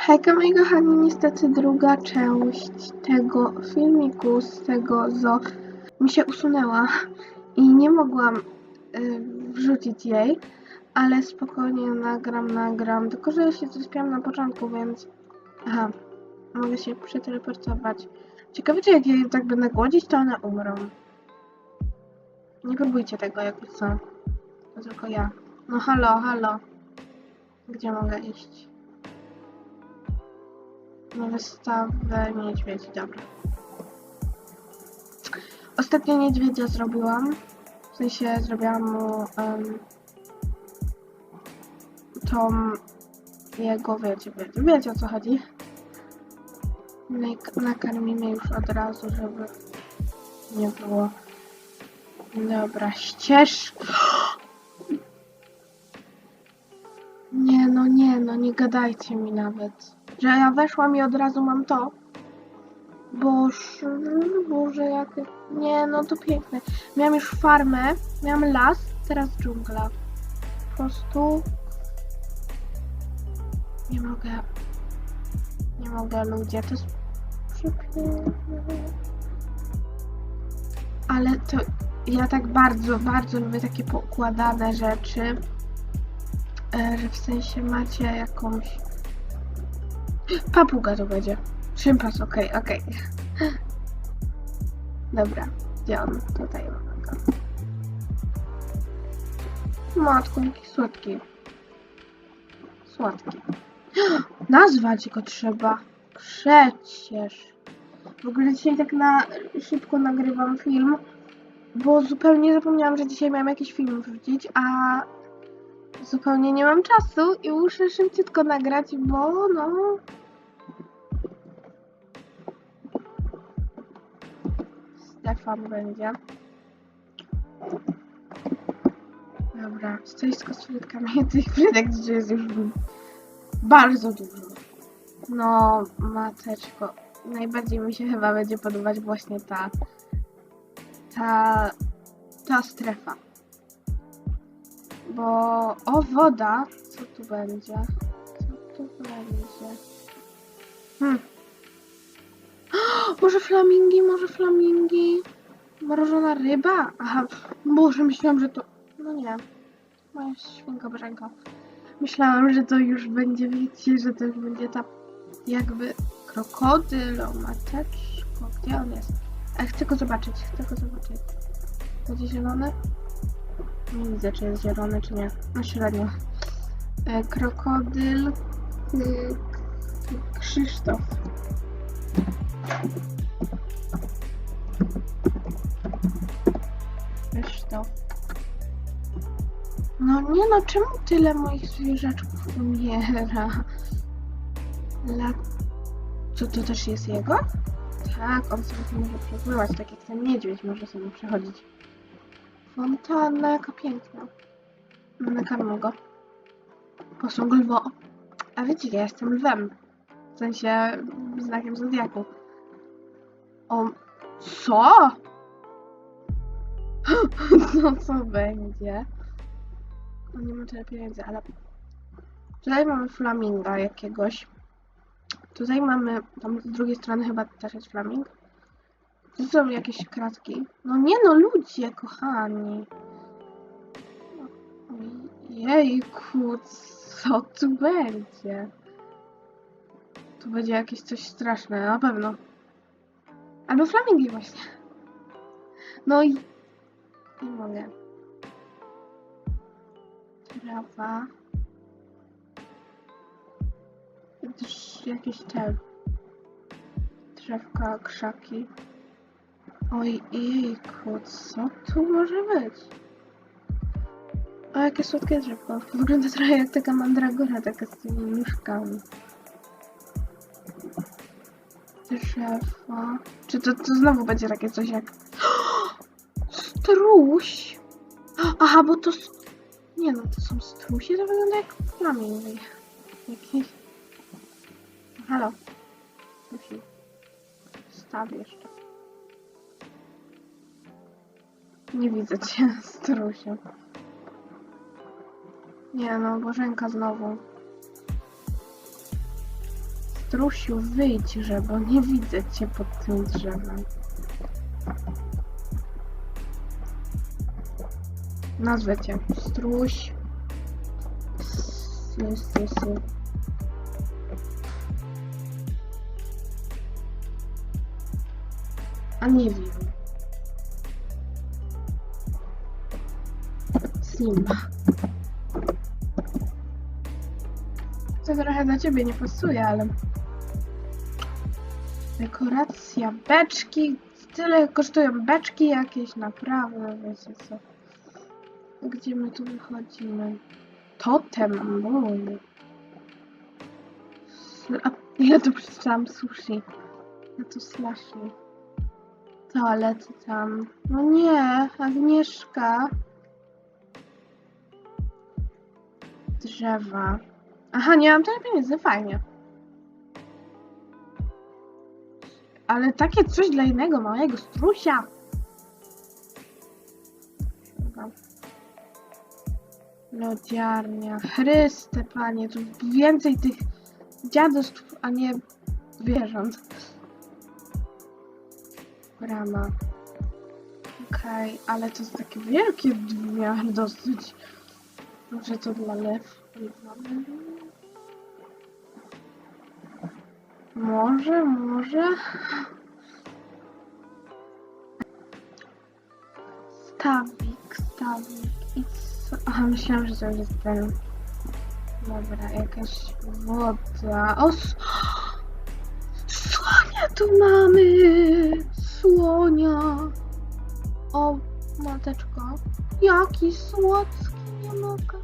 Hejka moi kochani, niestety druga część tego filmiku z tego zo mi się usunęła i nie mogłam y, wrzucić jej, ale spokojnie nagram, nagram, tylko że ja się zespiałam na początku, więc aha, mogę się przeteleportować. Ciekawe, czy jak je tak będę głodzić, to one umrą. Nie próbujcie tego, jak co. To tylko ja. No halo, halo. Gdzie mogę iść? Na wystawę niedźwiedzi, dobra. Ostatnio niedźwiedzia zrobiłam. W sensie zrobiłam mu um, tą jego, wiecie, wiecie, wiecie o co chodzi. Nak- Nakarmimy już od razu, żeby nie było. Dobra, ścież. Nie, no nie, no nie gadajcie mi nawet. Że ja weszłam i od razu mam to. Boże, Boże, jakie... Nie, no to piękne. Miałam już farmę, miałam las, teraz dżungla. Po prostu... Nie mogę... Nie mogę, ludzie, to jest przepiękne. Ale to... Ja tak bardzo, bardzo lubię takie poukładane rzeczy. E, że w sensie macie jakąś... Papuga to będzie. Szympas, okej, okej. Dobra, gdzie on? Tutaj mamy go. Matko, jaki słodki. Słodki. Nazwać go trzeba. Przecież. W ogóle dzisiaj tak na szybko nagrywam film, bo zupełnie zapomniałam, że dzisiaj miałam jakiś film wrzucić, a zupełnie nie mam czasu i muszę szybciutko nagrać, bo no... Stefan będzie. Dobra, stoisko z frytkami. Tych frytek dzisiaj jest już bardzo dużo. No, mateczko. Najbardziej mi się chyba będzie podobać właśnie ta... Ta... Ta strefa. Bo... O, woda! Co tu będzie? Co tu będzie? Hmm. Może flamingi, może flamingi? Mrożona ryba? Aha, Boże, myślałam, że to... No nie. Moja świnka Bożenko. Myślałam, że to już będzie, wiecie, że to już będzie ta jakby krokodyl, o mateczko. Gdzie on jest? A chcę go zobaczyć, chcę go zobaczyć. Będzie zielony? Nie widzę, czy jest zielony, czy nie. No średnio. E, krokodyl. Y, Krzysztof. Krzysztof. No nie no, czemu tyle moich zwierzaczków umiera? La... Co to też jest jego? Tak, on sobie może przepływać, tak jak ten niedźwiedź może sobie przechodzić. Fontanna, jaka piękna. Nakarmę go. Posąg lwo. A wiecie, ja jestem lwem. W sensie znakiem zodiaku. O, co? No co będzie? No nie ma tyle pieniędzy, ale... Tutaj mamy flaminga jakiegoś. Tutaj mamy, tam z drugiej strony chyba też jest flaming. Tu są jakieś kratki. No nie no, ludzie, kochani. Jejku, co tu będzie? Tu będzie jakieś coś straszne, na pewno. Albo flamingi właśnie. No i... Nie mogę. Trawa. Też jakieś te... Drzewka, krzaki. Oj, jejku, co tu może być? O, jakie słodkie drzewko. Wygląda trochę jak taka mandragora, taka z tymi nóżkami. Drzewo. Czy to, to znowu będzie takie coś jak... Struś! Aha, bo to... Nie no, to są strusie, to wygląda jak flamingi. Jakieś... Halo. Musi. Staw jeszcze. Nie widzę cię, strusiu. Nie no, Bożenka znowu. Strusiu, wyjdźże, bo nie widzę cię pod tym drzewem. Nazwę cię. Struś. Sy, sy, sy. A nie wiem. Simba. To trochę dla ciebie nie pasuje, ale... Dekoracja, beczki. Tyle kosztują beczki jakieś, naprawdę, wiecie co. Gdzie my tu wychodzimy? Totem, mój. A ja tu przeczytałam sushi. Ja tu slashi. Toalety tam. No nie, Agnieszka. Drzewa. Aha, nie mam tyle pieniędzy, fajnie. Ale takie coś dla innego małego strusia. Lodziarnia. Chryste, panie, tu więcej tych dziadostw, a nie zwierząt. Brama. Okej, ale to jest takie wielkie wymiar dosyć. Może to dla lew? Może, może. Stawik, stawik. I co? Aha, myślałam, że to jest ten. Dobra, jakaś woda. O, słonia tu mamy! Słonia! O, mateczko. Jaki słodki, nie mogę.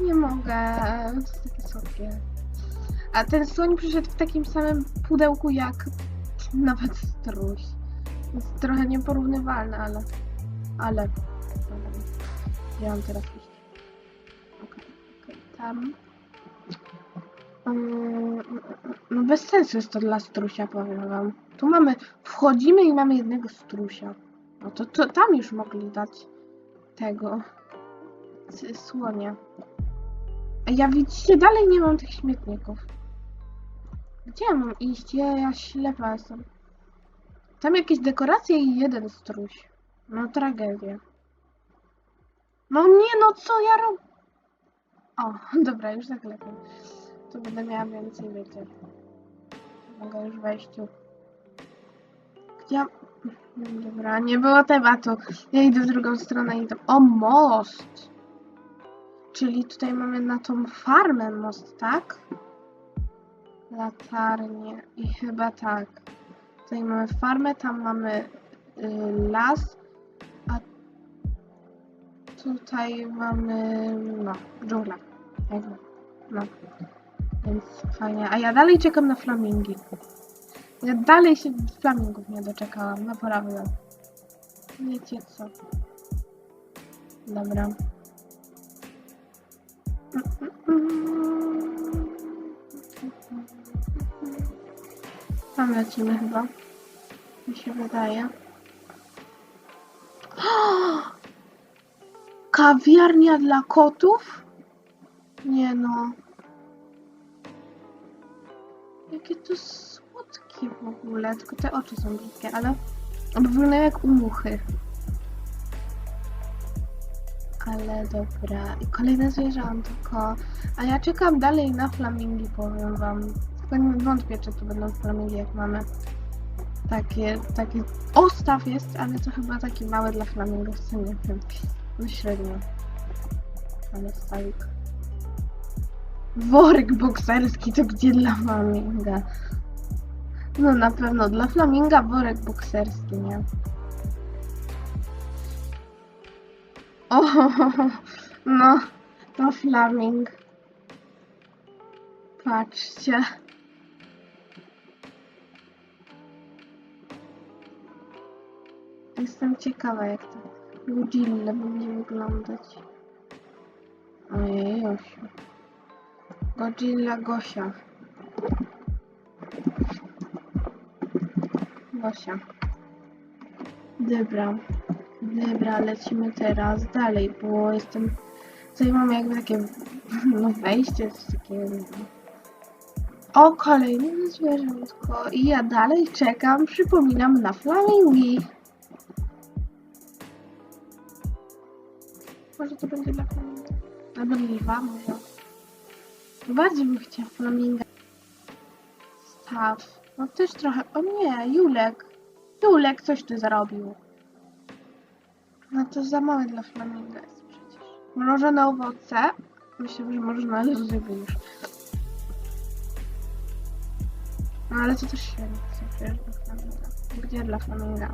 Nie mogę, to jest takie słodkie. A ten słoń przyszedł w takim samym pudełku jak nawet struś. Jest trochę nieporównywalne, ale... Ale... Ja mam teraz iść. Okej, okej, tam. Mm, no bez sensu jest to dla strusia, powiem wam. Tu mamy... Wchodzimy i mamy jednego strusia. No to, to tam już mogli dać tego... Słonia. A ja widzicie, dalej nie mam tych śmietników. Gdzie ja mam iść? Ja, ja ślepa jestem. Tam jakieś dekoracje i jeden struś. No tragedia. No nie, no co ja robię? O, dobra, już tak lepiej. To będę miała więcej, wiecie. Mogę już wejść tu. Gdzie. No Dobra, nie było tematu. Ja idę w drugą stronę i tam... O, most! Czyli tutaj mamy na tą farmę most, tak? Latarnie. I chyba tak. Tutaj mamy farmę, tam mamy y, las, a tutaj mamy, no, dżungla. Jakby. No. Więc fajnie. A ja dalej czekam na flamingi. Ja dalej się flamingów nie doczekałam, naprawdę. Wiecie co. Dobra. Tam lecimy chyba. Mi się wydaje. Kawiarnia dla kotów? Nie no. Jakie to słodkie w ogóle. Tylko te oczy są brzydkie, ale wyglądają jak u muchy. Ale dobra. I kolejne zwierzątko. A ja czekam dalej na flamingi, powiem wam. Nie wątpię, czy to będą flamingi, jak mamy takie, taki ostaw jest, ale to chyba taki mały dla flamingów, co nie. No średnio. Ale stawik. Worek bokserski to gdzie dla flaminga? No na pewno dla flaminga worek bokserski, nie? O, no, to flaming. Patrzcie. Jestem ciekawa, jak to Godzilla będzie wyglądać. Ojej, Josiu. Godzilla Gosia. Gosia. Dobra. Dobra, lecimy teraz dalej, bo jestem... Tutaj mamy jakby takie No wejście coś takiego. O, kolejne zwierzątko. I ja dalej czekam, przypominam, na flamingi. To będzie dla flaminga. Albo lwa może. Bardziej bym chciała flaminga. Staw. No też trochę... O nie, Julek. Julek coś ty zrobił. No to za małe dla flaminga jest przecież. Mrożone owoce. Myślę, że można ryby już. No ale to też dla flaminga. Gdzie dla flaminga?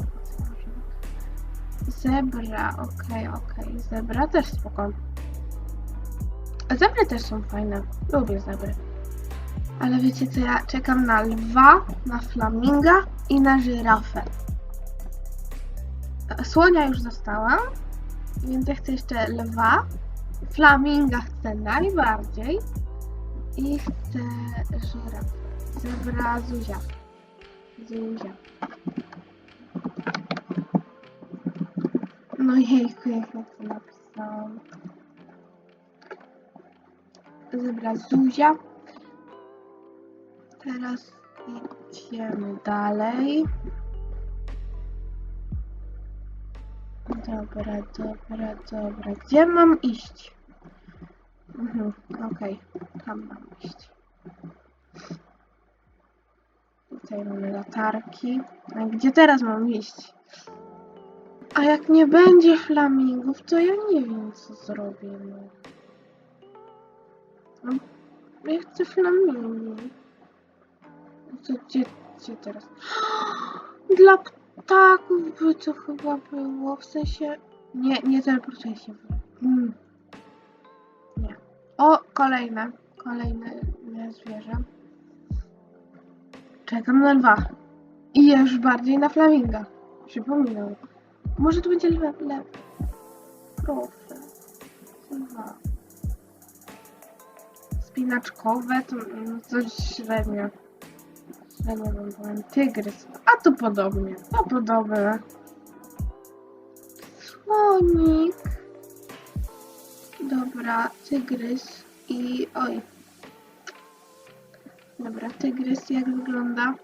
Zebra, okej, okej. Zebra też spoko. Zebry też są fajne. Lubię zebry. Ale wiecie co, ja czekam na lwa, na flaminga i na żyrafę. Słonia już dostałam, więc ja chcę jeszcze lwa. Flaminga chcę najbardziej. I chcę żyrafę. Zebra Zuzia. Zuzia. No jejku, jak ja to napisałam. Zebra Zuzia. Teraz idziemy dalej. Dobra, dobra, dobra. Gdzie mam iść? Mhm, okej, tam mam iść. Tutaj mamy latarki. A gdzie teraz mam iść? A jak nie będzie flamingów, to ja nie wiem, co zrobię. No. No, ja chcę flamingi. To gdzie, gdzie teraz? Dla ptaków by to chyba było, w sensie... Nie, nie teleportuję się. Mm. Nie. O, kolejne. Kolejne zwierzę. Czekam na lwa. I już bardziej na flaminga. Przypominam. Może to będzie lew. Proszę. Dwa. Spinaczkowe to mm, coś średnio. Średnio bym powiem. Tygrys. A to podobnie. To podobne. Słonik. Dobra, tygrys i... Oj. Dobra, tygrys jak wygląda?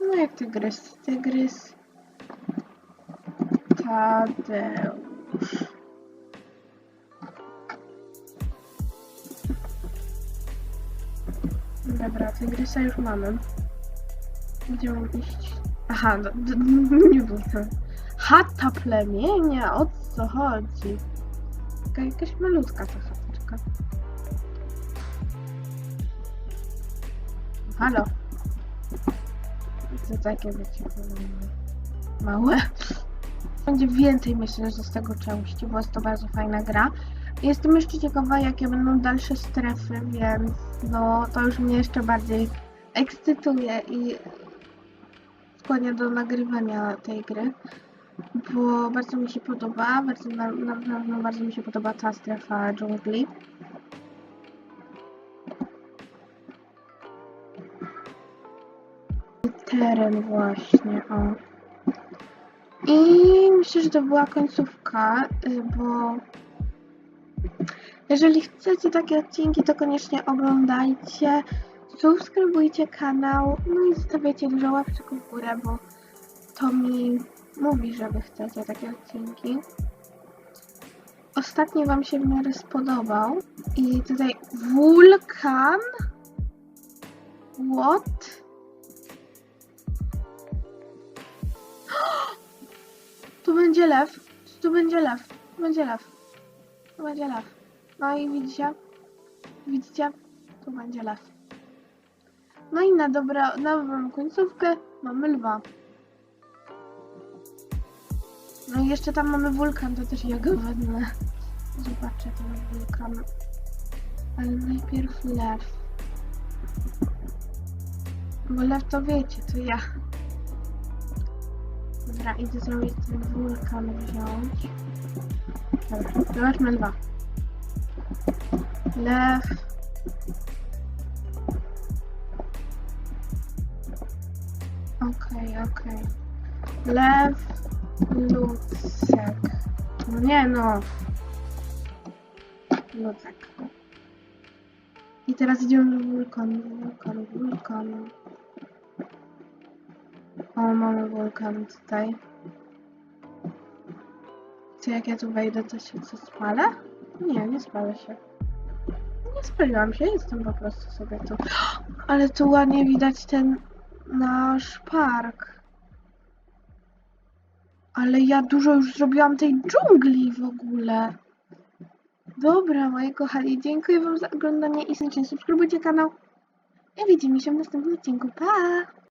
No jak tygrys. Tygrys. Tadeusz. Dobra, tygrysa już mamy. Gdzie mam iść? Aha, do, nie tam. Chata plemienia, o co chodzi? Taka jakaś malutka ta chateczka. Halo. To takie wiecie, małe. Będzie więcej myślę, że z tego części, bo jest to bardzo fajna gra. Jestem jeszcze ciekawa, jakie będą dalsze strefy, więc no to już mnie jeszcze bardziej ekscytuje i skłania do nagrywania tej gry, bo bardzo mi się podoba, bardzo, na, na pewno bardzo mi się podoba ta strefa dżungli. Teren właśnie, o. I myślę, że to była końcówka, y, bo jeżeli chcecie takie odcinki, to koniecznie oglądajcie, subskrybujcie kanał, no i zostawiajcie dużo łapczyków w górę, bo to mi mówi, że wy chcecie takie odcinki. Ostatni wam się w miarę spodobał. I tutaj wulkan. What? Będzie lew. Tu będzie lew. Tu będzie lew. Tu będzie lew. No i widzicie? Widzicie? Tu będzie lew. No i na, dobra, na dobrą końcówkę mamy lwa. No i jeszcze tam mamy wulkan, to też ja go wezmę. Zobaczę ten wulkan. Ale najpierw lew. Bo lew to wiecie, to ja. Dobra, idę ten wulkan wziąć. Dobra, zobaczmy lwa. Lew. Okej, okej. Lew, Lucek. No nie no. Lucek. I teraz idziemy do wulkanu, wulkan, wulkan. O, mamy wulkan tutaj. Czy jak ja tu wejdę, to się co spalę? Nie, nie spalę się. Nie spaliłam się, jestem po prostu sobie tu. Ale tu ładnie widać ten nasz park. Ale ja dużo już zrobiłam tej dżungli w ogóle. Dobra, moi kochani, dziękuję wam za oglądanie i serdecznie subskrybujcie kanał. I widzimy się w następnym odcinku. Pa!